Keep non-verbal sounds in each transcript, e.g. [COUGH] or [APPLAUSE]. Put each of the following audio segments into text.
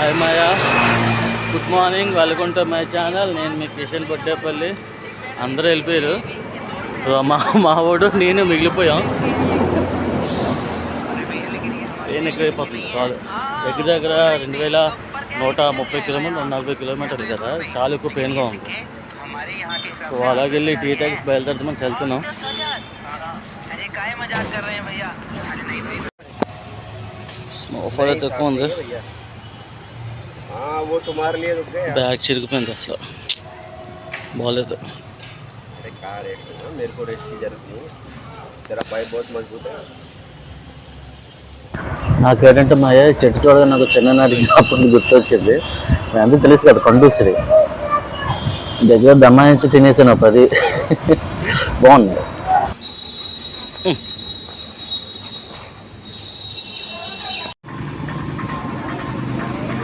Hi Maya. Good morning welcome to my channel నేను మీ కిషన్ బొట్టేపల్లి అందరూ వెళ్ళిపోయారు. మా మా వాడు నేను మిగిలిపోయాం. నేను ఎక్కడైపోతుంది కాదు. దగ్గర దగ్గర రెండు వేల నూట ముప్పై కిలోమీటర్ నలభై కిలోమీటర్లు కదా. చాలా ఎక్కువ పెయిన్గా ఉంది. సో అలాగే వెళ్ళి టీ ట్యాక్స్ బయలుదేరుతామని వెళ్తున్నాం. స్నోఫాల్ అయితే ఎక్కువ ఉంది. ఓటు మారలేదు బ్యాగ్ చిరిగిపోయింది అసలు. బాగాలేదు మెరుపు రేట్ మా చెట్టు చూడగా నాకు చిన్ననాటి జ్ఞాపకం గుర్తొచ్చింది. అందరూ తెలుసు కదా కండూసిరి. దగ్గర దమాయించి తినేసాను పది. బాగుంది.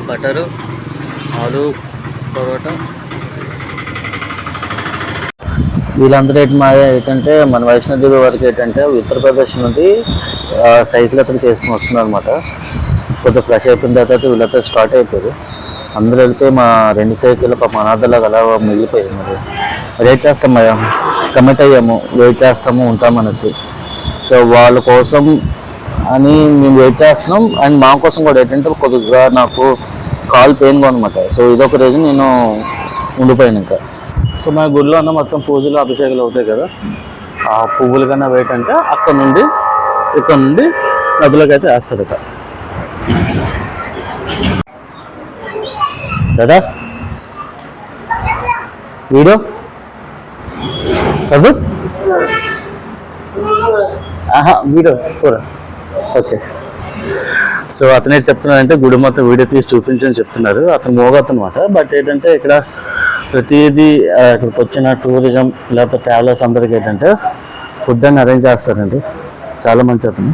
బటరు. ఆలు పరోటా వీళ్ళందరూ ఏంటి మా ఏంటంటే మన వైష్ణోదేవి వరకు ఏంటంటే ఉత్తరప్రదేశ్ నుండి సైకిల్ అతను చేసుకుని వస్తున్నారు అనమాట కొద్దిగా ఫ్రెష్ అయిపోయిన తర్వాత వీళ్ళతో స్టార్ట్ అయిపోయారు. అందరూ వెళ్తే మా రెండు సైకిల్ పాప అనాథలాగా అలా మిగిలిపోయింది మరి. వెయిట్ చేస్తాం మయా? కమిట్ అయ్యాము వెయిట్ చేస్తాము ఉంటాం అనేసి సో వాళ్ళ కోసం అని మేము వెయిట్ చేస్తున్నాం. అండ్ మా కోసం కూడా ఏంటంటే కొద్దిగా నాకు కాల్ పెయిన్గా అనమాట సో ఇదొక రీజన్ నేను ఉండిపోయాను ఇంకా. సో మా గుడిలో ఉన్న మొత్తం పూజలు అభిషేకాలు అవుతాయి కదా. ఆ పువ్వులు కన్నా వేయటంటే అక్కడ నుండి ఇక్కడ నుండి నదిలోకి అయితే వేస్తాడు ఇక. కదా? వీడియో కదా ఆహా వీడియో కూర ఓకే. సో అతనే చెప్తున్నారంటే గుడి మొత్తం వీడియో తీసి చూపించని చెప్తున్నారు. అతను మోగతను అనమాట బట్ ఏంటంటే ఇక్కడ ప్రతిదీ ఇక్కడికి వచ్చిన టూరిజం లేకపోతే ట్రావెలర్స్ అందరికి ఏంటంటే ఫుడ్ అని అరేంజ్ చేస్తారండి. చాలా మంచి అతను.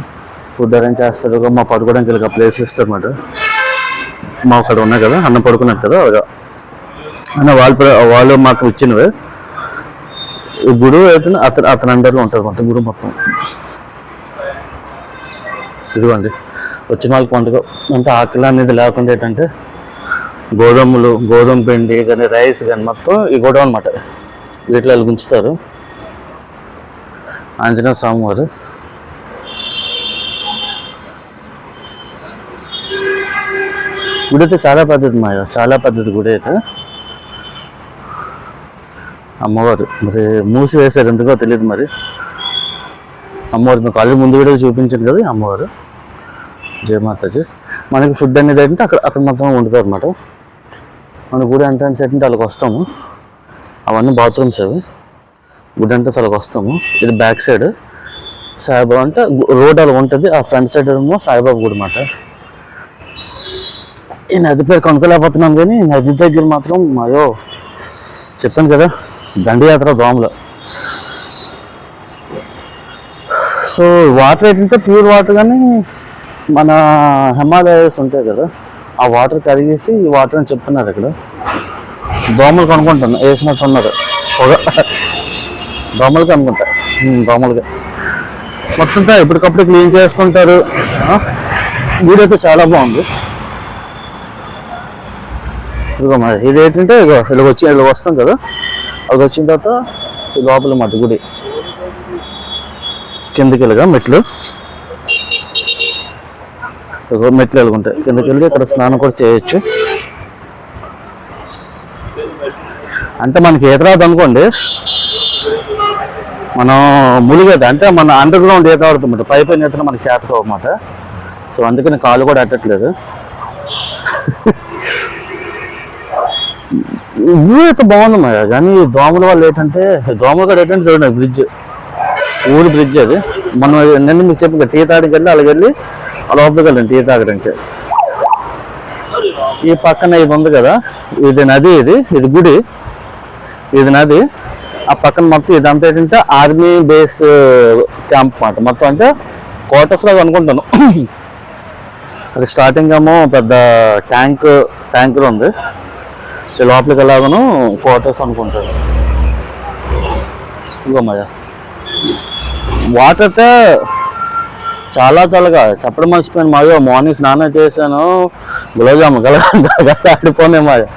ఫుడ్ అరేంజ్ చేస్తారు మా పడుకోవడానికి ఇలా ప్లేస్ ఇస్తారన్నమాట మా అక్కడ ఉన్నాయి కదా అన్న పడుకున్నారు కదా అన్న వాళ్ళు వాళ్ళు మాకు ఇచ్చినవే. ఈ గుడి అయితే అతను అతని అండర్లో ఉంటుంది మొత్తం గుడి మొత్తం. ఇదిగోండి. వచ్చిన వాళ్ళకి పండుగ. అంటే ఆకలి అనేది లేకుండా ఏంటంటే గోధుమలు గోధుమ పిండి కానీ రైస్ కానీ మొత్తం ఈ గోడౌన్ అనమాట వీటిలో వాళ్ళు ఉంచుతారు ఆంజనేయ స్వామివారు గుడి అయితే చాలా పద్ధతి మా చాలా పద్ధతి గుడి అయితే. అమ్మవారు. మరి మూసి వేశారు. ఎందుకో తెలియదు మరి. అమ్మవారు మీకు ఆల్రెడీ ముందు కూడా చూపించాను కదా అమ్మవారు. జయమాతాజీ మనకి ఫుడ్ అనేది ఏంటంటే అక్కడ అక్కడ మొత్తం వండుతారు అనమాట మన గుడి ఎంట్రన్స్ ఏంటంటే వాళ్ళకి వస్తాము. అవన్నీ బాత్రూమ్స్ అవి. గుడి అంటే వాళ్ళకి వస్తాము. ఇది బ్యాక్ సైడ్ సాయిబాబా అంటే రోడ్ అలా ఉంటుంది. ఆ ఫ్రంట్ సైడ్ ఏమో సాయిబాబా గుడి అనమాట ఈ నది పేరు కొనుక్కోలేకపోతున్నాం కానీ నది దగ్గర మాత్రం మాయో చెప్పాను కదా దండయాత్ర దోమలు. సో వాటర్ ఏంటంటే ప్యూర్ వాటర్ కానీ మన హిమాలయస్ ఉంటాయి కదా ఆ వాటర్ కరిగేసి ఈ వాటర్ అని చెప్తున్నారు ఇక్కడ. దోమలు కనుక్కుంటాను వేసినట్టు ఉన్నారు. పొగ. దోమలు కనుక్కుంటా. దోమలుగా. మొత్తం ఎప్పటికప్పుడు క్లీన్ చేస్తుంటారు. వీడైతే చాలా బాగుంది. ఇదిగో మరి ఇది ఏంటంటే ఇగో ఇలా వచ్చి ఇలా వస్తాం కదా. అది వచ్చిన తర్వాత ఈ లోపల మాట గుడి. కిందకి వెళ్ళగా మెట్లు. మెట్లు వెళ్ళుకుంటాయి కిందకి వెళ్ళి ఇక్కడ స్నానం కూడా చేయొచ్చు. అంటే మనకి ఈత అనుకోండి మనం ములిగేది అంటే మన అండర్ గ్రౌండ్ ఈత ఆడుతుంట పై పైన ఈత మనకి చేతకు అన్నమాట. సో అందుకని కాలు కూడా అట్టట్లేదు. వ్యూ అయితే బాగుంది కానీ దోమల వల్ల ఏంటంటే దోమలు కూడా ఏంటంటే చూడండి బ్రిడ్జ్ ఊరు బ్రిడ్జ్ అది. మనం నిన్న మీకు చెప్పి టీ తాడికి వెళ్ళి అలాగెళ్ళి లోపలికి వెళ్ళండి టీ తాగడానికి ఈ పక్కన ఇది ఉంది కదా ఇది నది ఇది ఇది గుడి ఇది నది. ఆ పక్కన మొత్తం ఇదంతా ఏంటంటే ఆర్మీ బేస్ క్యాంప్ మాట. మొత్తం అంటే క్వార్టర్స్ లాగా అనుకుంటాను. అది స్టార్టింగ్ ఏమో పెద్ద ట్యాంక్ ట్యాంకర్ ఉంది. ఈ లోపలికి వెళ్ళాగను క్వార్టర్స్ అనుకుంటాను ఇంకో మజా వాటర్ అయితే చాలా చల్లగా. చెప్పడం మర్చిపోయాను. మాయో మార్నింగ్ స్నానం చేశాను. గులాబ్జాము గల [LAUGHS] ఆడిపోనే మాది.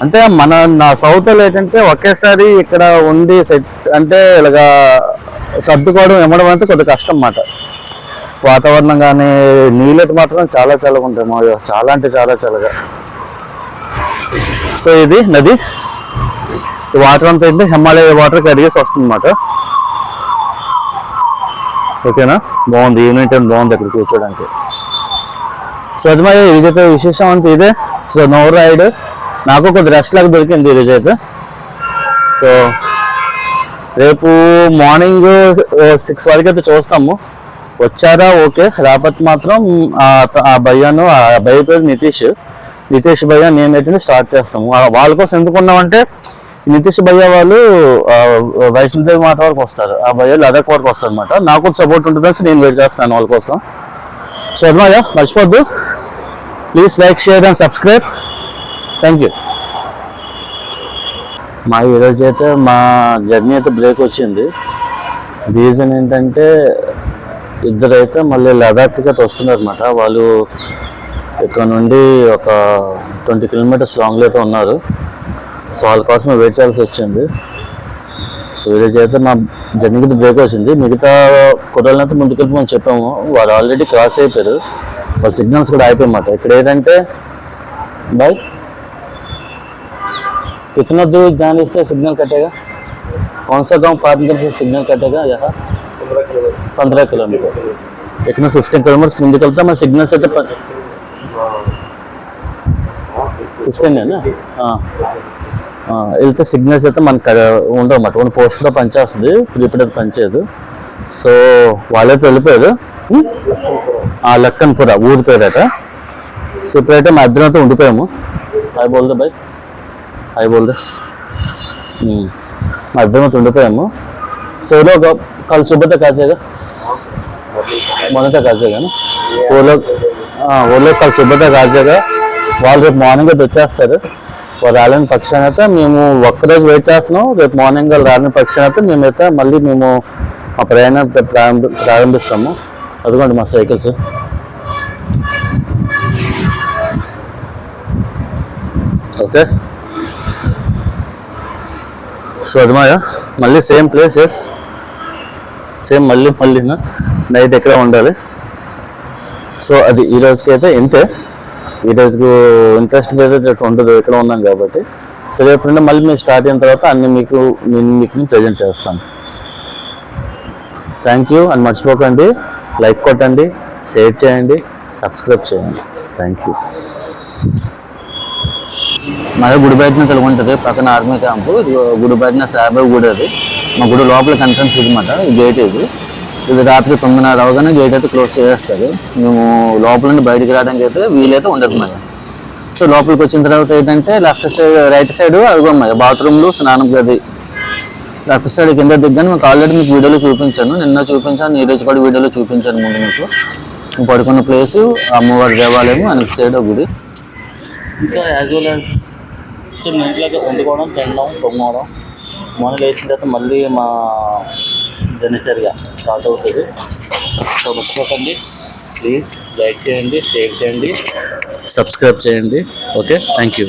అంటే మన నా సౌత్లో ఏంటంటే ఒకేసారి ఇక్కడ ఉండి సెట్ అంటే ఇలాగా సర్దుకోవడం ఇమ్మడం అంటే కొద్దిగా కష్టం అన్నమాట. వాతావరణం కానీ నీళ్ళకి మాత్రం చాలా చల్లగా ఉంటాయి మా చాలా అంటే చాలా చల్లగా. సో ఇది నది. వాటర్ అంతా ఏంటంటే హిమాలయ వాటర్ అడిగేసి వస్తుంది అన్నమాట ఓకేనా? బాగుంది. ఈవినింగ్ టైం బాగుంది అక్కడ కూర్చోడానికి సో అది మరి ఈరోజు అయితే విశేషం అంటే ఇదే. So no ride. నాకు కొద్ది రెస్ట్ లాగా దొరికింది ఈరోజు అయితే సో రేపు మార్నింగ్ సిక్స్ వరకు అయితే చూస్తాము. వచ్చారా? ఓకే. రాకపోతే మాత్రం ఆ- భయ్యాను ఆ భయ్య పేరు నితీష్. నితీష్ భయ్య నేను అయితే స్టార్ట్ చేస్తాము. వాళ్ళ కోసం ఎందుకున్నామంటే నితీష్ భయ్య వాళ్ళు ఆ, వైష్ణోదేవి మాట వరకు వస్తారు. ఆ భయ్య లదాఖ్ వరకు వస్తారు అనమాట నాకు సపోర్ట్ ఉంటుందని నేను వెయిట్ చేస్తాను వాళ్ళ కోసం. సో అదమాయ మర్చిపోద్దు. Please like share and subscribe thank you మా ఈరోజు అయితే మా జర్నీ అయితే బ్రేక్ వచ్చింది. రీజన్ ఏంటంటే ఇద్దరైతే మళ్ళీ లదాఖ్కి అయితే వస్తున్నారు అనమాట వాళ్ళు ఇక్కడ నుండి ఒక ట్వంటీ కిలోమీటర్స్ లాంగ్లో అయితే ఉన్నారు. సో వాళ్ళ కోసమే వెయిట్ చేయాల్సి వచ్చింది సో ఈరోజు అయితే మా జర్నీకి బ్రేక్ వచ్చింది మిగతా కుర్రాళ్ళంతా ముందుకెళ్ళిపోమని చెప్పాము వాళ్ళు ఆల్రెడీ క్రాస్ అయిపోయారు వాళ్ళ సిగ్నల్స్ కూడా అయిపోయన్నమాట ఇక్కడ ఏంటంటే బాయ్ कितना दूर जाने से सिग्नल कटेगा कौन सा गांव पार करने से सिग्नल कटेगा यहाँ पंद्रह किलोमीटर पंद्रह किलोमीटर ఇక్కడ ఫిఫ్టీన్ కిలోమీటర్స్ ముందుకు వెళ్తే మన సిగ్నల్స్ అయితే ఫిఫ్టీన్ వెళ్తే సిగ్నల్స్ అయితే మనకు ఉండవు అన్నమాట. ఓన్లీ పోస్ట్తో పనిచేస్తుంది. ప్రీపెయిడ్ పనిచేయదు. సో వాళ్ళైతే వెళ్ళిపోయారు. ఆ లక్కన్పుర ఊరి పేరట. సో ఇప్పుడైతే మా ఇద్దరంతో ఉండిపోయాము. హై బోల్దే బై. హై బోల్దే. మా ఇద్దరంతో ఉండిపోయాము. సో ఊళ్ళో కాలు చూబద్ద కాచేగా కాసే కానీ ఊళ్ళో ఊళ్ళో కాలు శుభ్రత కాచేగా వాళ్ళు రేపు మార్నింగ్ అయితే వచ్చేస్తారు. వాళ్ళు రాలేని పక్షాన అయితే మేము ఒక్కరోజు వెయిట్ చేస్తున్నాం. రేపు మార్నింగ్ వాళ్ళు రాని పక్షాన అయితే మేమైతే మళ్ళీ మేము మా ప్రయాణం ప్రారంభ ప్రారంభిస్తాము. అదిగోండి మా సైకిల్స్. ఓకే. సో అది మాయా మళ్ళీ సేమ్ ప్లేసెస్ సేమ్ మళ్ళీ మళ్ళీ నైట్ ఎక్కడ ఉండాలి? సో అది ఈ రోజుకి అయితే ఇంతే. ఈ రోజుకు ఇంట్రెస్ట్ అయితే ఉండదు ఇక్కడ ఉన్నాం కాబట్టి. సో రేపు నుండి మళ్ళీ మేము స్టార్ట్ అయిన తర్వాత అన్ని మీకు నేను మీకు ప్రజెంట్ చేస్తాను. థ్యాంక్ యూ అని మర్చిపోకండి. లైక్ కొట్టండి షేర్ చేయండి సబ్స్క్రైబ్ చేయండి. థ్యాంక్ యూ మాది గుడి బయటనే కలిగి ఉంటుంది పక్కన ఆర్మీ క్యాంపు. ఇది గుడి బయటన సాయిబాబా గుడి అది మా గుడి లోపల ఎంట్రన్స్ ఇది మాట ఈ గేట్ ఇది. ఇది రాత్రి తొమ్మిదిన్నర అవగానే గేట్ అయితే క్లోజ్ చేసేస్తారు మేము లోపల నుండి బయటికి రావడానికి అయితే వీలైతే ఉండదు మరి. సో లోపలికి వచ్చిన తర్వాత ఏంటంటే లెఫ్ట్ సైడ్ రైట్ సైడ్ అదిగో మరి బాత్రూమ్లు స్నానం గది. లెఫ్ట్ సైడ్ కింద దిగ్గానే మీకు ఆల్రెడీ మీకు వీడియోలో చూపించాను. నిన్న చూపించాను ఈ రోజు కూడా వీడియోలో చూపించాను ముందు మీకు. పడుకున్న ప్లేసు అమ్మవారి దేవాలయం వెనక సైడ్ గుడి. ఇంకా యాజ్ వెల్ యాజ్ చిన్న ఇంట్లోకి వండుకోవడం తినడం తొమ్మడం మొన్న లేచిన తర్వాత మళ్ళీ మా దినచర్య స్టార్ట్ అవుతుంది. సో మర్చిపోకండి. ప్లీజ్ లైక్ చేయండి షేర్ చేయండి సబ్స్క్రైబ్ చేయండి. Okay thank you